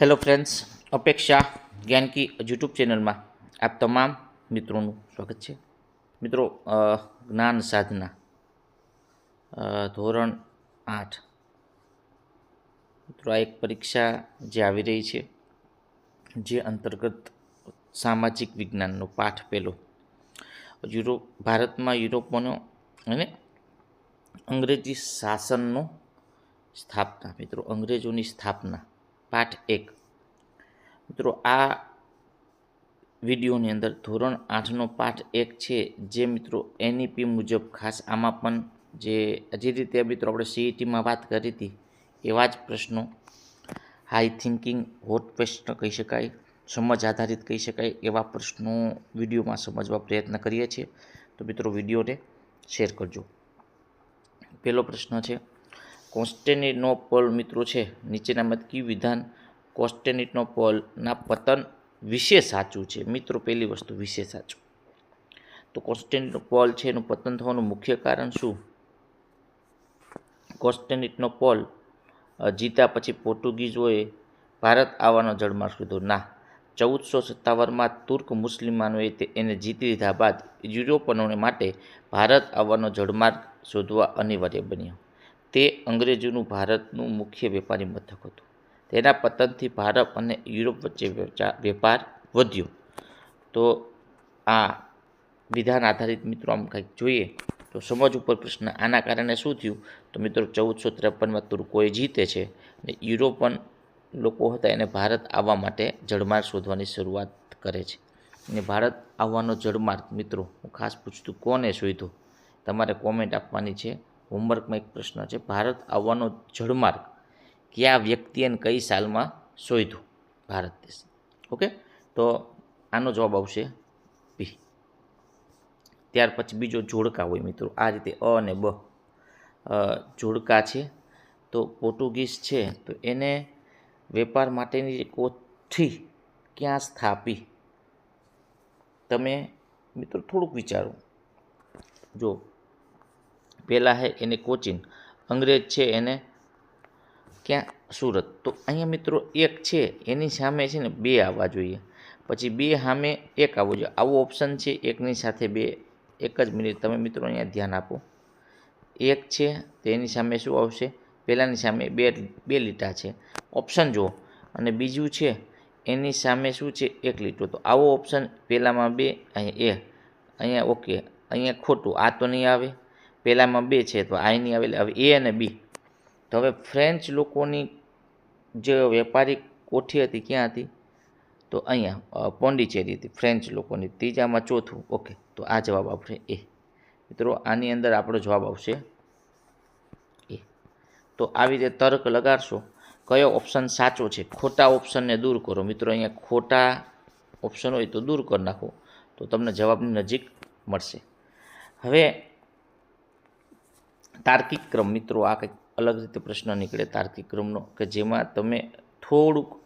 Hello friends અપેક્ષા Gyanki YouTube ચેનલમાં આપ તમામ મિત્રોનું સ્વાગત છે. મિત્રો જ્ઞાન સાધના ધોરણ આઠ. મિત્રો, આ એક પરીક્ષા જે આવી રહી છે, જે અંતર્ગત સામાજિક વિજ્ઞાનનો પાઠ પહેલો. યુરોપ ભારતમાં યુરોપનો અને અંગ્રેજી શાસનનો સ્થાપના, મિત્રો, અંગ્રેજોની સ્થાપના. પાઠ એક. મિત્રો, આ વિડીયોની અંદર ધોરણ આઠનો પાઠ એક છે જે મિત્રો એનઈપી મુજબ ખાસ આમાં પણ જે જે રીતે મિત્રો આપણે સીઈટીમાં વાત કરી હતી, એવા જ પ્રશ્નો. હાઈ થિંકિંગ હોટ પ્રશ્ન કહી શકાય, સમજ આધારિત કહી શકાય એવા પ્રશ્નો વિડીયોમાં સમજવા પ્રયત્ન કરીએ છીએ. તો મિત્રો, વિડીયોને શેર કરજો. પહેલો પ્રશ્ન છે કોન્સ્ટેન્ટિનોપોલ મિત્રો છે નીચેનામાંથી કયું વિધાન કોન્સ્ટેન્ટિનોપોલના પતન વિશે સાચું છે. મિત્રો, પહેલી વસ્તુ વિશે સાચું. તો કોન્સ્ટેન્ટિનોપોલ છે, એનું પતન થવાનું મુખ્ય કારણ શું? કોન્સ્ટેન્ટિનોપોલ જીતા પછી પોર્ટુગીઝોએ ભારત આવવાનો જળમાર્ગ શોધો ના, ચૌદસો સત્તાવનમાં તુર્ક મુસ્લિમાનોએ એને જીતી લીધા બાદ યુરોપનોને માટે ભારત આવવાનો જળમાર્ગ શોધવા અનિવાર્ય બન્યો. તે અંગ્રેજોનું ભારતનું મુખ્ય વેપારી મથક હતું. તેના પતનથી ભારત અને યુરોપ વચ્ચે વેચા- વેપાર વધ્યો. તો આ વિધાન આધારિત મિત્રો આમ કંઈક જોઈએ તો સમજ ઉપર પ્રશ્ન આના કારણે શું થયું? તો મિત્રો ચૌદસો ત્રેપનમાં તુર્કોએ જીતે છે અને યુરોપન લોકો હતા એને ભારત આવવા માટે જળમાર્ગ શોધવાની શરૂઆત કરે છે. અને ભારત આવવાનો જળમાર્ગ મિત્રો હું ખાસ પૂછતું કોને શોધ્યો? તમારે કોમેન્ટ આપવાની છે. હોમવર્કમાં એક પ્રશ્ન છે, ભારત આવવાનો જળમાર્ગ કયા વ્યક્તિ અને કઈ સાલમાં શોધ્યો? ભારત દેશ. ઓકે? તો આનો જવાબ આવશે બી ત્યાર પછી બીજો જોડકા હોય મિત્રો, આ રીતે અ અને બ. જોડકા છે, તો પોર્ટુગીઝ છે, તો એને વેપાર માટેની કોઠી ક્યાં સ્થાપી? તમે મિત્રો થોડુંક વિચારો. જો પહેલાં હે એને કોચિન અંગ્રેજ છે એને ક્યાં? સુરત. તો અહીંયા મિત્રો એક છે, એની સામે છે ને બે આવવા જોઈએ. પછી બે સામે એક આવવું જોઈએ. આવો ઓપ્શન છે, એકની સાથે બે, એક જ મિનિટ તમે મિત્રો અહીંયા ધ્યાન આપો. એક છે, તો એની સામે શું આવશે? પહેલાંની સામે બે બે લીટા છે. ઓપ્શન જુઓ. અને બીજું છે, એની સામે શું છે? એક લીટો. તો આવો ઓપ્શન પહેલાંમાં બે, અહીંયા એ. અહીંયા ઓકે અહીંયા ખોટું. આ તો નહીં આવે. પહેલાંમાં બે છે, તો આઈની આવેલી હવે એ અને બી. તો હવે ફ્રેન્ચ લોકોની જે વેપારી કોઠી હતી, ક્યાં હતી? તો અહીંયા પોંડિચેરી હતી ફ્રેન્ચ લોકોની. ત્રીજામાં ચોથું ઓકે તો આ જવાબ આપશે એ. મિત્રો, આની અંદર આપણો જવાબ આવશે એ. તો આવી રીતે તર્ક લગાડશો, કયો ઓપ્શન સાચો છે? ખોટા ઓપ્શનને દૂર કરો. મિત્રો, અહીંયા ખોટા ઓપ્શન હોય તો દૂર કરી નાખો, તો તમને જવાબની નજીક મળશે. હવે તાર્કિક ક્રમ, મિત્રો, આ કંઈક અલગ રીતે પ્રશ્ન નીકળે તાર્કિક ક્રમનો, કે જેમાં તમે થોડુંક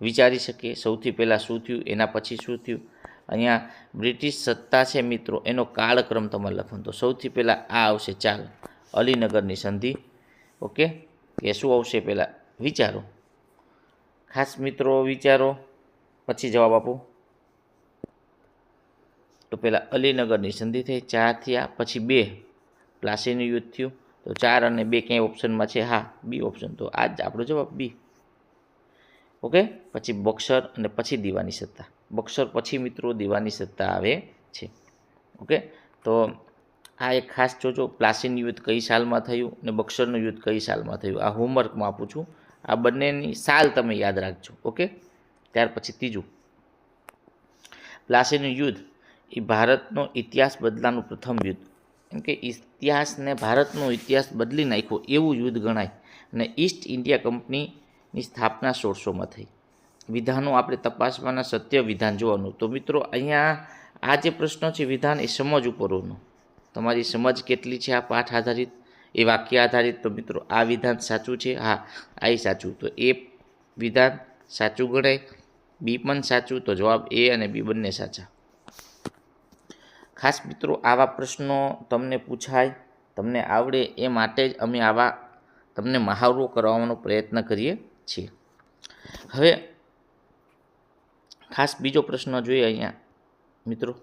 વિચારી શકીએ. સૌથી પહેલાં શું થયું, એના પછી શું થયું? અહીંયા બ્રિટિશ સત્તા છે, મિત્રો, એનો કાળક્રમ તમારે લખવાનો. તો સૌથી પહેલાં આ આવશે. ચાલ, અલીનગરની સંધિ. ઓકે? એ શું આવશે પહેલાં? વિચારો. ખાસ મિત્રો, વિચારો. પછી જવાબ આપો. તો પહેલાં અલીનગરની સંધિ થઈ, ચાર થયા, પછી બે. પ્લાસીનું યુદ્ધ થયું. તો ચાર અને બે ક્યાંય ઓપ્શનમાં છે? હા બી ઓપ્શન તો આ જ આપણો જવાબ બી ઓકે પછી બક્સર અને પછી દીવાની સત્તા. બક્સર પછી મિત્રો દીવાની સત્તા આવે છે. ઓકે તો આ એક ખાસ જોજો. પ્લાસીન યુદ્ધ કઈ સાલમાં થયું અને બક્સરનું યુદ્ધ કઈ સાલમાં થયું? આ હોમવર્કમાં આપું છું. આ બંનેની સાલ તમે યાદ રાખજો. ઓકે ત્યાર પછી ત્રીજું. પ્લાસીનું યુદ્ધ. એ ભારતનો ઇતિહાસ બદલાનું પ્રથમ યુદ્ધ. કેમ કે ઇતિહાસને ભારતનો ઇતિહાસ બદલી નાખ્યો એવું યુદ્ધ ગણાય અને ઈસ્ટ ઇન્ડિયા કંપનીની સ્થાપના સોળસોમાં થઈ. વિધાનો આપણે તપાસવાના સત્ય વિધાન જોવાનું. તો મિત્રો, અહીંયા આ જે પ્રશ્ન છે વિધાન એ સમજ ઉપરનો તમારી સમજ કેટલી છે આ પાઠ આધારિત? એ વાક્ય આધારિત તો મિત્રો, આ વિધાન સાચું છે? હા, આ સાચું. તો એ વિધાન સાચું ગણાય, બી પણ સાચું, તો જવાબ એ અને બી બંને સાચા. ખાસ મિત્રો, આવા પ્રશ્નો તમને પૂછાય, તમને આવડે એ માટે જ અમે આવા તમને મહાવરો કરાવવાનો પ્રયત્ન કરીએ છીએ. હવે ખાસ બીજો પ્રશ્ન જોઈએ અહીંયા, મિત્રો.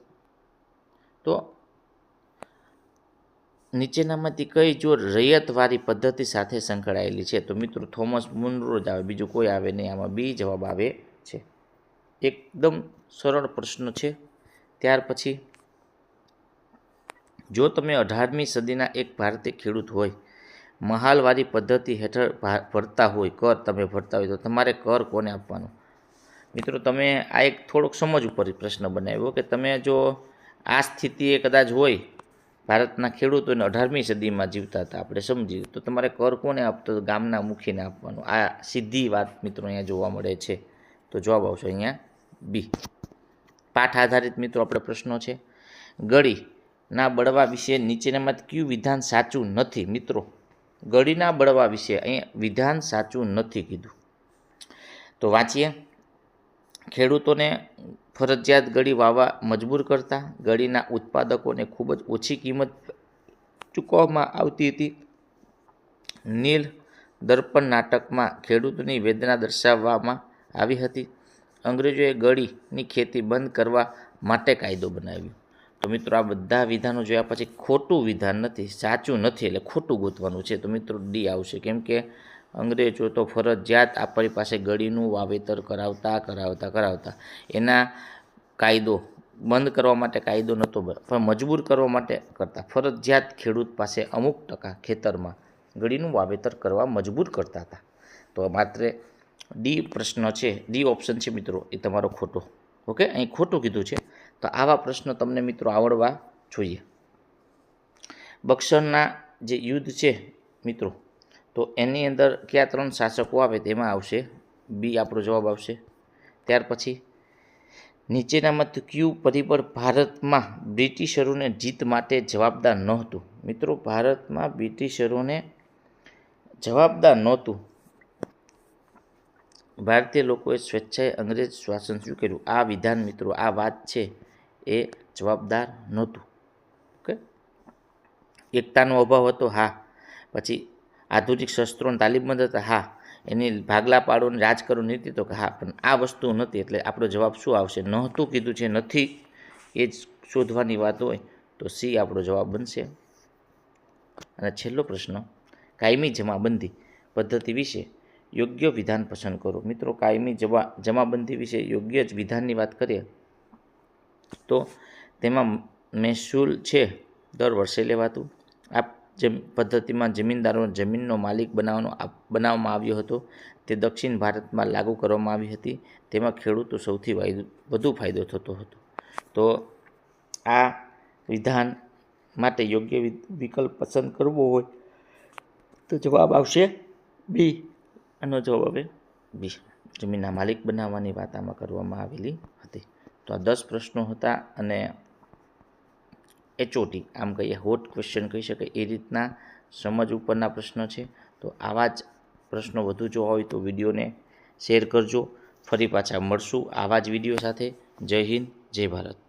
તો નીચેનામાંથી કઈ જો રૈયતવાળી પદ્ધતિ સાથે સંકળાયેલી છે? તો મિત્રો, થોમસ મુનરો જ આવે, બીજું કોઈ આવે નહીં, આમાં બી જવાબ આવે છે. એકદમ સરળ પ્રશ્ન છે. ત્યાર પછી જો તમે અઢારમી સદીના એક ભારતીય ખેડૂત હોય મહાલવારી પદ્ધતિ હેઠળ ભરતા હોય, કર તમે ભરતા હોય, તો તમારે કર કોને આપવાનો? મિત્રો, તમે આ એક થોડોક સમજ ઉપર પ્રશ્ન બનાવ્યો કે તમે જો આ સ્થિતિએ કદાચ હોય, ભારતના ખેડૂતોને અઢારમી સદીમાં જીવતા હતા, આપણે સમજીએ, તો તમારે કર કોને આપતો? ગામના મુખીને આપવાનું. આ સીધી વાત મિત્રો અહીંયા જોવા મળે છે. તો જવાબ આવશે અહીંયા બી. પાઠ આધારિત મિત્રો, આપણે પ્રશ્નો છે. ગળીના બળવા વિશે નીચેનામાંથી કયું વિધાન સાચું નથી? મિત્રો, ગળીના બળવા વિશે અહીંયા વિધાન સાચું નથી કીધું. તો વાંચીએ. ખેડૂતોને ફરજિયાત ગળી વાવવા મજબૂર કરતા ગળીના ઉત્પાદકોને ખૂબ જ ઓછી કિંમત ચૂકવવામાં આવતી હતી. નીલ દર્પણ નાટકમાં ખેડૂતોની વેદના દર્શાવવામાં આવી હતી. અંગ્રેજોએ ગળીની ખેતી બંધ કરવા માટે કાયદો બનાવ્યો. તો મિત્રો આ બધા વિધાનો જોયા પછી ખોટું વિધાન નથી, સાચું નથી એટલે ખોટું ગોતવાનું છે. તો મિત્રો ડી આવશે. કેમ કે અંગ્રેજો તો ફરજિયાત આપણી પાસે ગળીનું વાવેતર કરાવતા કરાવતા કરાવતા. એના કાયદો બંધ કરવા માટે કાયદો નહોતો પણ મજબૂર કરવા માટે કરતા. ફરજિયાત ખેડૂત પાસે અમુક ટકા ખેતરમાં ગળીનું વાવેતર કરવા મજબૂર કરતા હતા. તો માત્ર ડી પ્રશ્ન છે. ડી ઓપ્શન છે મિત્રો. એ તમારો ખોટો. ઓકે? અહીં ખોટું કીધું છે. તો આવા પ્રશ્નો તમને મિત્રો આવડવા જોઈએ. બક્સરના જે યુદ્ધ છે મિત્રો, તો એની અંદર કયા ત્રણ શાસકો આવે તેમાં આવશે? બી આપણો જવાબ આવશે. ત્યાર પછી નીચેનામાંથી ક્યુ પરિબળ ભારતમાં બ્રિટિશરોને જીત માટે જવાબદાર નહોતું. મિત્રો, ભારતમાં બ્રિટિશરોને જવાબદાર નહોતું. ભારતીય લોકોએ સ્વેચ્છાએ અંગ્રેજ શાસન શું કર્યું આ વિધાન મિત્રો, આ વાત છે. એ જવાબદાર નહોતું. ઓકે? એકતાનો અભાવ હતો, હા. પછી આધુનિક શસ્ત્રોને તાલીમબંધ હતા, હા. એની ભાગલા પાડોની રાજકરો નીતિ તો કે હા, પણ આ વસ્તુ નથી એટલે આપણો જવાબ શું આવશે? નહોતું કીધું છે, નથી. એ જ શોધવાની વાત હોય તો સી આપણો જવાબ બનશે. અને છેલ્લો પ્રશ્ન, કાયમી જમાબંધી પદ્ધતિ વિશે યોગ્ય વિધાન પસંદ કરો. મિત્રો, કાયમી જમા જમાબંધી વિશે યોગ્ય જ વિધાનની વાત કરીએ તો તેમાં મહેસૂલ છે, દર વર્ષે લેવાતું. આ જેમ પદ્ધતિમાં જમીનદારોને જમીનનો માલિક બનાવવાનો બનાવવામાં આવ્યો હતો, તે દક્ષિણ ભારતમાં લાગુ કરવામાં આવી હતી. તેમાં ખેડૂતો સૌથી વધુ ફાયદો થતો હતો. તો આ વિધાન માટે યોગ્ય વિકલ્પ પસંદ કરવો હોય તો જવાબ આવશે બી. આનો જવાબ આવે બી. જમીનના માલિક બનાવવાની વાત આમાં કરવામાં આવેલી. તો આ દસ પ્રશ્નો હતા અને એચઓટી આમ કહીએ, હોટ ક્વેશ્ચન કહી શકાય. એ રીતના સમજ ઉપરના પ્રશ્ન છે. તો આવા જ પ્રશ્નો વધુ જોવા હોય તો વિડીયોને શેર કરજો. ફરી પાછા મળશું આવા જ વીડિયો સાથે. જય હિન્દ, જય ભારત.